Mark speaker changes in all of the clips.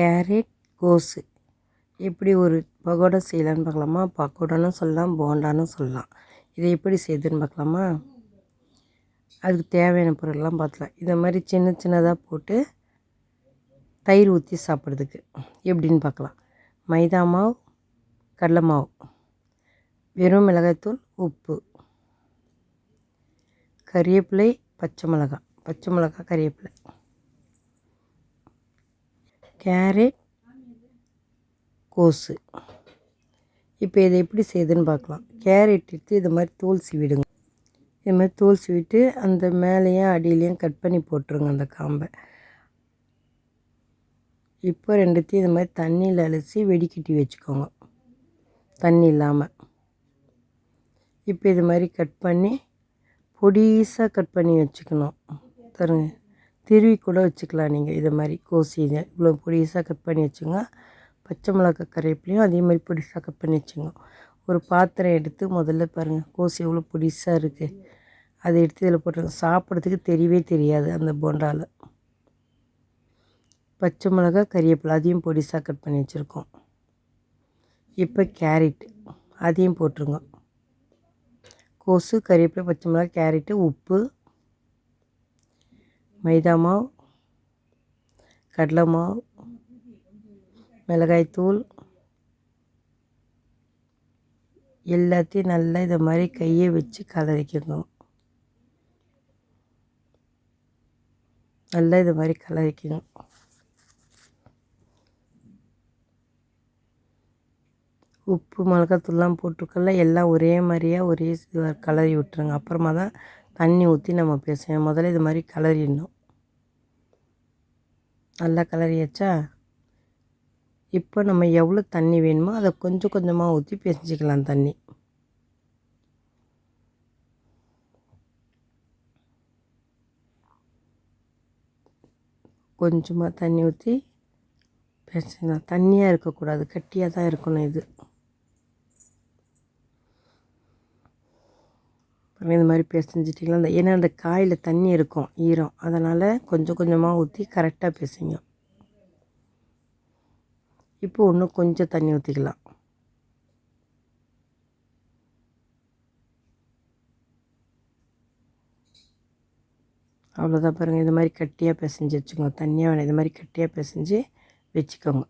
Speaker 1: Carrot கோஸு. எப்படி ஒரு பகோடா செய்யலான்னு பார்க்கலாமா? பக்கோடான்னு சொல்லலாம் போண்டான்னு சொல்லலாம். இதை எப்படி செய்யுதுன்னு பார்க்கலாமா? அதுக்கு தேவையான பொருள்லாம் பார்த்துலாம் இதை மாதிரி சின்ன சின்னதாக போட்டு தயிர் ஊற்றி சாப்பிட்றதுக்கு. எப்படின்னு பார்க்கலாம். மைதா மாவு கடலை மாவு. வெறும் மிளகாய்த்தூள் உப்பு. கறிவேப்பிலை பச்சை மிளகாய். பச்சை மிளகாய் கறிவேப்பிலை. கேரட் கோஸு. இப்போ இதை எப்படி செய்யுதுன்னு பார்க்கலாம். கேரட் எடுத்து இது மாதிரி தோல் சீவிடுங்க. இது மாதிரி தோல் சீவிட்டு அந்த மேலேயும் அடியிலையும் கட் பண்ணி போட்டுருங்க அந்த காம்பை. இப்போ ரெண்டுத்தையும் இது மாதிரி தண்ணியில் அலசி வெடிக்கட்டி வச்சுக்கோங்க. தண்ணி இல்லாமல் இப்போ இது மாதிரி கட் பண்ணி பொடிசாக கட் பண்ணி வச்சுக்கணும். தருங்க திருவி கூட வச்சுக்கலாம் நீங்கள் இதை மாதிரி கோசி இவ்வளோ பொடிசாக கட் பண்ணி வச்சுங்க. பச்சை மிளகா கறிவேப்பிலையும் அதே மாதிரி பொடிசாக கட் பண்ணி வச்சுங்க. ஒரு பாத்திரம் எடுத்து முதல்ல பாருங்கள் கோசி எவ்வளோ பொடிசாக இருக்குது அதை எடுத்து இதில் போட்டுருங்க. சாப்பிட்றதுக்கு தெரியவே தெரியாது அந்த போண்டாவில் பச்சை மிளகா கறிவேப்பிலை அதையும் பொடிசாக கட் பண்ணி வச்சுருக்கோம். இப்போ கேரட் அதையும் போட்டுருங்க. கோசு கறிவேப்பிலை பச்சை மிளகா கேரட்டு உப்பு மைதா மாவு கடலை மாவு மிளகாய்த்தூள் எல்லாத்தையும் நல்லா இதை மாதிரி கையை வச்சு கலரிக்கணும். நல்லா இது மாதிரி கலரிக்கணும். உப்பு மிளகாத்தூள்லாம் போட்டிருக்கல எல்லாம் ஒரே மாதிரியாக ஒரே கலரி விட்டுருங்க. அப்புறமா தான் தண்ணி ஊற்றி நம்ம பேசணும் முதல்ல இது மாதிரி கலரிடணும் நல்லா கலரியாச்சா இப்போ நம்ம எவ்வளோ தண்ணி வேணுமோ அதை கொஞ்சம் கொஞ்சமாக ஊற்றி பிசைஞ்சிக்கலாம் தண்ணி. கொஞ்சமாக தண்ணி ஊற்றி பேசிக்கலாம். தண்ணியாக இருக்கக்கூடாது. கட்டியாக தான் இருக்கணும் இது. பாருங்கள் இந்த மாதிரி பிசைஞ்சிட்டிங்களா? அந்த ஏன்னா அந்த காயில் தண்ணி இருக்கும் ஈரம். அதனால் கொஞ்சம் கொஞ்சமாக ஊற்றி கரெக்டாக பிசைங்க. இப்போ இன்னும் கொஞ்சம் தண்ணி ஊற்றிக்கலாம் அவ்வளோதான் பாருங்கள் இது மாதிரி கட்டியாக பிசைஞ்சு வச்சுக்கோங்க. தண்ணியாக வேணும். இது மாதிரி கட்டியாக பிசைஞ்சு வச்சுக்கோங்க.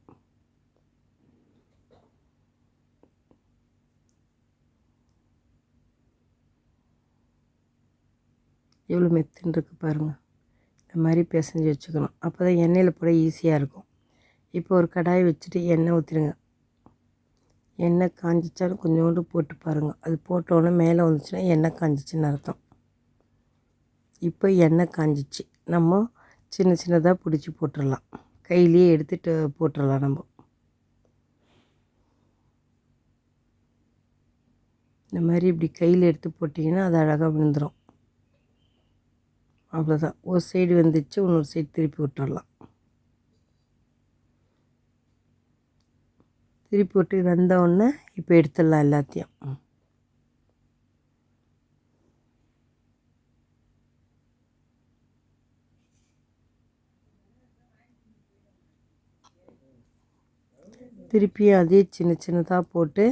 Speaker 1: எவ்வளோ மெத்துன்னு இருக்குது பாருங்கள் இந்த மாதிரி பிசைஞ்சு வச்சுக்கணும். அப்போ தான் எண்ணெயில் போட ஈஸியாக இருக்கும். இப்போ ஒரு கடாய் வச்சுட்டு எண்ணெய் ஊற்றிடுங்க எண்ணெய் காஞ்சிச்சாலும் கொஞ்சோண்டு போட்டு பாருங்கள் அது போட்டோன்னே மேலே வந்துச்சுன்னா எண்ணெய் காஞ்சிச்சின்னு அர்த்தம். இப்போ எண்ணெய் காஞ்சிச்சு. நம்ம சின்ன சின்னதாக பிடிச்சி போட்டுடலாம். கையிலேயே எடுத்துகிட்டு போட்டுடலாம் நம்ம. இந்த மாதிரி இப்படி கையில் எடுத்து போட்டிங்கன்னா அது அழகாக விழுந்துடும் அவ்வளோதான் ஒரு சைடு வந்துச்சு இன்னொரு சைடு திருப்பி விட்டுடலாம் திருப்பி விட்டு வந்தவுடனே இப்போ எடுத்துடலாம் எல்லாத்தையும். திருப்பியும் அதே சின்ன சின்னதாக போட்டு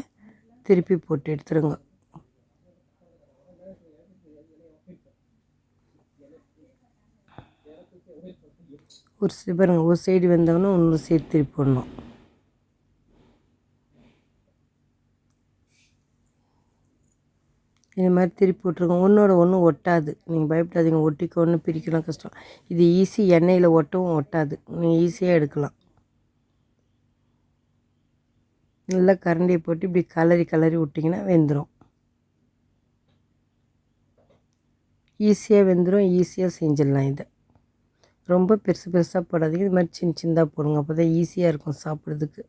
Speaker 1: திருப்பி போட்டு எடுத்துருங்க. ஒரு சைடு பாருங்கள் ஒரு சைடு வெந்தவொடனே இன்னொரு சைடு திருப்பி போடணும். இது மாதிரி திருப்பி விட்ருக்கோம் ஒன்றோட ஒன்றும் ஒட்டாது. நீங்கள் பயப்படாதீங்க. ஒட்டிக்க ஒன்று பிரிக்கலாம் கஷ்டம். இது ஈஸி எண்ணெயில் ஒட்டவும் ஒட்டாது. நீங்கள் ஈஸியாக எடுக்கலாம். நல்லா கரண்டியை போட்டு இப்படி கலரி கலரி விட்டிங்கன்னா வெந்துடும் ஈஸியாக வெந்துடும் ஈஸியாக செஞ்சிடலாம் இதை. ரொம்ப பெருசு பெருசாக போடாதீங்க. இது மாதிரி சின்ன சின்னதாக போடுங்க. அப்போ தான் ஈஸியாக இருக்கும் சாப்பிட்றதுக்கு.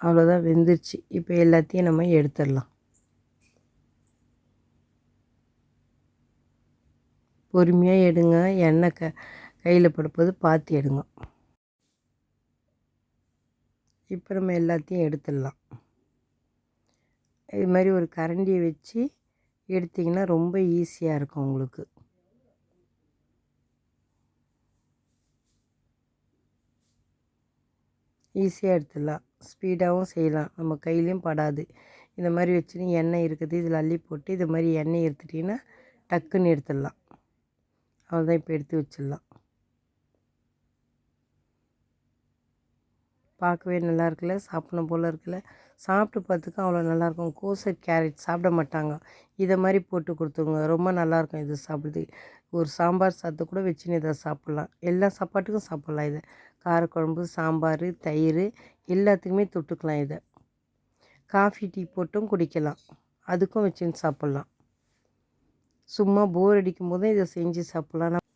Speaker 1: அவ்வளோதான் வெந்துருச்சு. இப்போ எல்லாத்தையும் நம்ம எடுத்துடலாம். பொறுமையாக எடுங்க. எண்ணெய் க கையில் படுப்பது பார்த்து எடுங்க. இப்போ நம்ம எல்லாத்தையும் எடுத்துடலாம். இது மாதிரி ஒரு கரண்டியை வச்சு எடுத்திங்கன்னா ரொம்ப ஈஸியாக இருக்கும் உங்களுக்கு. ஈஸியாக எடுத்துடலாம். ஸ்பீடாகவும் செய்யலாம். நம்ம கையிலையும் படாது. இந்த மாதிரி வச்சுன்னு எண்ணெய் இருக்குது. இதில் அள்ளி போட்டு இது மாதிரி எண்ணெய் எடுத்துட்டிங்கன்னா டக்குன்னு எடுத்துடலாம். அவ்வளோதான் இப்போ எடுத்து வச்சிடலாம். பார்க்கவே நல்லா இருக்குல்ல? சாப்பிடணும் போல் இருக்குல்ல? சாப்பிட்டு பார்த்துக்க அவ்வளோ நல்லாயிருக்கும். கோசை கேரட் சாப்பிட மாட்டாங்க. இதை மாதிரி போட்டு கொடுத்துருங்க. ரொம்ப நல்லாயிருக்கும் இது சாப்பிடுது ஒரு சாம்பார் சாத்து கூட வச்சுன்னு இதை சாப்பிட்லாம். எல்லா சாப்பாட்டுக்கும் சாப்பிட்லாம் இதை. காரக்குழம்பு சாம்பார் தயிர் எல்லாத்துக்குமே தொட்டுக்கலாம் இதை. காஃபி டீ போட்டும் குடிக்கலாம். அதுக்கும் வச்சுன்னு சாப்பிட்லாம். சும்மா போர் அடிக்கும் போதும் இதை செஞ்சு சாப்பிட்லாம்.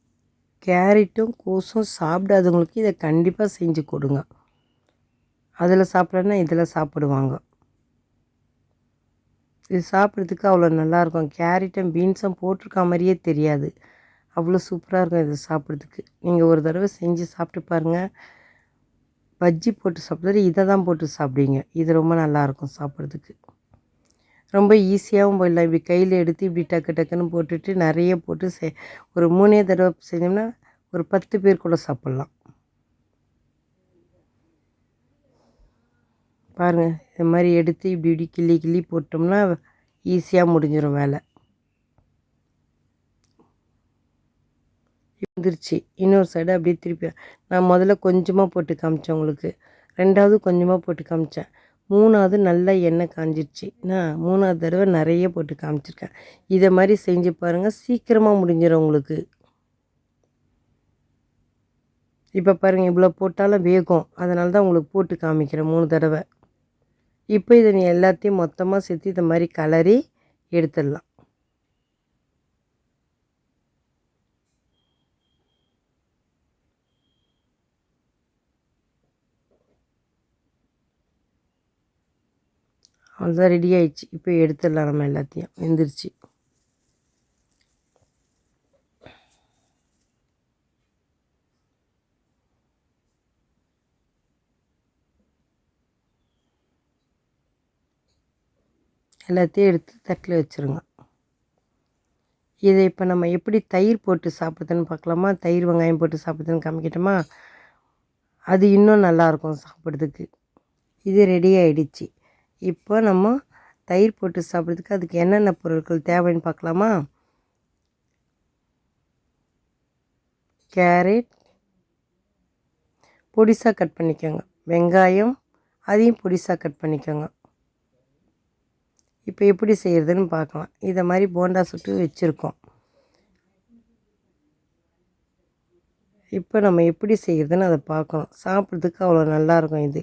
Speaker 1: கேரட்டும் கோஸும் சாப்பிடாதவங்களுக்கு இதை கண்டிப்பாக செஞ்சு கொடுங்க. அதில் சாப்பிட்லன்னா இதில் சாப்பிடுவாங்க. இது சாப்பிட்றதுக்கு அவ்வளோ நல்லாயிருக்கும் கேரட்டும் பீன்ஸும் போட்டிருக்க மாதிரியே தெரியாது. அவ்வளோ சூப்பராக இருக்கும் இது சாப்பிட்றதுக்கு. நீங்கள் ஒரு தடவை செஞ்சு சாப்பிட்டு பாருங்கள் பஜ்ஜி போட்டு சாப்பிட்றது இதை தான் போட்டு சாப்பிடுவீங்க. இது ரொம்ப நல்லாயிருக்கும் சாப்பிட்றதுக்கு. ரொம்ப ஈஸியாகவும் போயிடலாம். இப்படி கையில் எடுத்து இப்படி டக்கு டக்குன்னு போட்டுட்டு நிறைய போட்டு செ ஒரு மூணே தடவை செஞ்சோம்னா ஒரு பத்து பேர் கூட சாப்பிட்லாம். பாருங்கள் இது மாதிரி எடுத்து இப்படி இப்படி கிள்ளி கிள்ளி போட்டோம்னா ஈஸியாக முடிஞ்சிடும் வேலை. வந்துருச்சு. இன்னொரு சைடு அப்படியே திருப்பி நான் முதல்ல கொஞ்சமாக போட்டு காமிச்சேன் உங்களுக்கு. ரெண்டாவது கொஞ்சமாக போட்டு காமிச்சேன். மூணாவது நல்லா எண்ணெய் காஞ்சிடுச்சு நான் மூணாவது தடவை நிறைய போட்டு காமிச்சிருக்கேன். இதை மாதிரி செஞ்சு பாருங்கள் சீக்கிரமாக முடிஞ்சிடும் உங்களுக்கு. இப்போ பாருங்கள் இவ்வளோ போட்டாலும் வேகும். அதனால தான் உங்களுக்கு போட்டு காமிக்கிறேன் மூணு தடவை. இப்போ இதை நீ எல்லாத்தையும் மொத்தமாக சேர்த்து இந்த மாதிரி கலரி எடுத்துடலாம். அவ்வளோதான் ரெடி ஆயிடுச்சு. இப்போ எடுத்துடலாம் நம்ம எல்லாத்தையும். வெந்துருச்சு எல்லாத்தையும் எடுத்து தட்டில் வச்சுருங்க. இதை இப்போ நம்ம எப்படி தயிர் போட்டு சாப்பிட்றதுன்னு பார்க்கலாமா? தயிர் வெங்காயம் போட்டு சாப்பிட்றதுன்னு காமிக்கிட்டோமா? அது இன்னும் நல்லாயிருக்கும் சாப்பிட்றதுக்கு. இது ரெடி ஆகிடுச்சு இப்போ நம்ம தயிர் போட்டு சாப்பிட்றதுக்கு அதுக்கு என்னென்ன பொருட்கள் தேவைன்னு பார்க்கலாமா? கேரட். பொடிசாக கட் பண்ணிக்கோங்க. வெங்காயம். அதையும் பொடிசாக கட் பண்ணிக்கோங்க. இப்போ எப்படி செய்கிறதுன்னு பார்க்கலாம். இதை மாதிரி போண்டா சுட்டு வச்சுருக்கோம். இப்போ நம்ம எப்படி செய்கிறதுன்னு அதை பார்க்கணும். சாப்பிட்றதுக்கு அவ்வளோ நல்லாயிருக்கும் இது.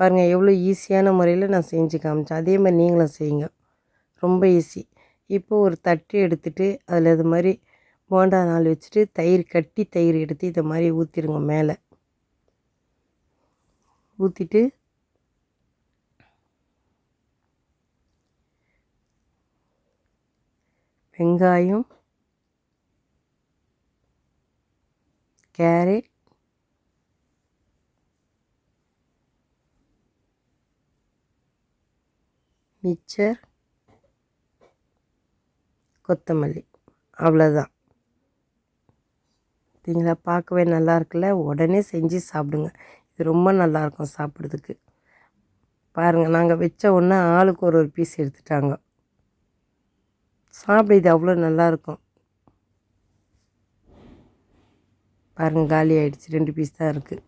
Speaker 1: பாருங்கள் எவ்வளோ ஈஸியான முறையில் நான் செஞ்சு காமிச்சேன். அதே மாதிரி நீங்களும் செய்யுங்க. ரொம்ப ஈஸி. இப்போ ஒரு தட்டு எடுத்துகிட்டு அதில் இது மாதிரி போண்டா நாள் வச்சுட்டு தயிர் கட்டி தயிர் எடுத்து இதை மாதிரி ஊற்றிடுங்க மேலே. ஊற்றிட்டு வெங்காயம் கேரட் மிச்சர் கொத்தமல்லி. அவ்வளோதான் பார்த்தீங்களா? பார்க்கவே நல்லா இருக்குல்ல? உடனே செஞ்சு சாப்பிடுங்க. இது ரொம்ப நல்லாயிருக்கும் சாப்பிட்றதுக்கு. பாருங்கள் நாங்கள் வச்ச உடனே ஆளுக்கு ஒரு ஒரு பீஸ் எடுத்துட்டாங்க. சாப்பிட இது அவ்வளோ நல்லாயிருக்கும். பாருங்கள் காலி ஆகிடுச்சு ரெண்டு பீஸ் தான் இருக்குது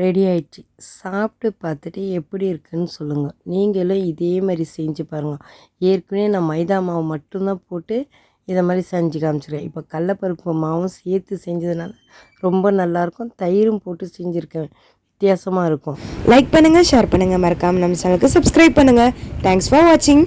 Speaker 1: ரெடி ஆயிடுச்சு. சாப்பிட்டு பார்த்துட்டு எப்படி இருக்குன்னு சொல்லுங்கள் நீங்களும் இதே மாதிரி செஞ்சு பாருங்கள் ஏற்கனவே நான் மைதா மாவு மட்டும்தான் போட்டு இதை மாதிரி செஞ்சு காமிச்சிருக்கேன். இப்போ கடலப்பருப்பு மாவும் சேர்த்து செஞ்சதுனால ரொம்ப நல்லாயிருக்கும். தயிரும் போட்டு செஞ்சுருக்கேன். வித்தியாசமாக இருக்கும்.
Speaker 2: லைக் பண்ணுங்கள் ஷேர் பண்ணுங்கள் மறக்காமல் நம்ம சேனலுக்கு சப்ஸ்கிரைப் பண்ணுங்கள் தேங்க்ஸ் ஃபார் வாட்சிங்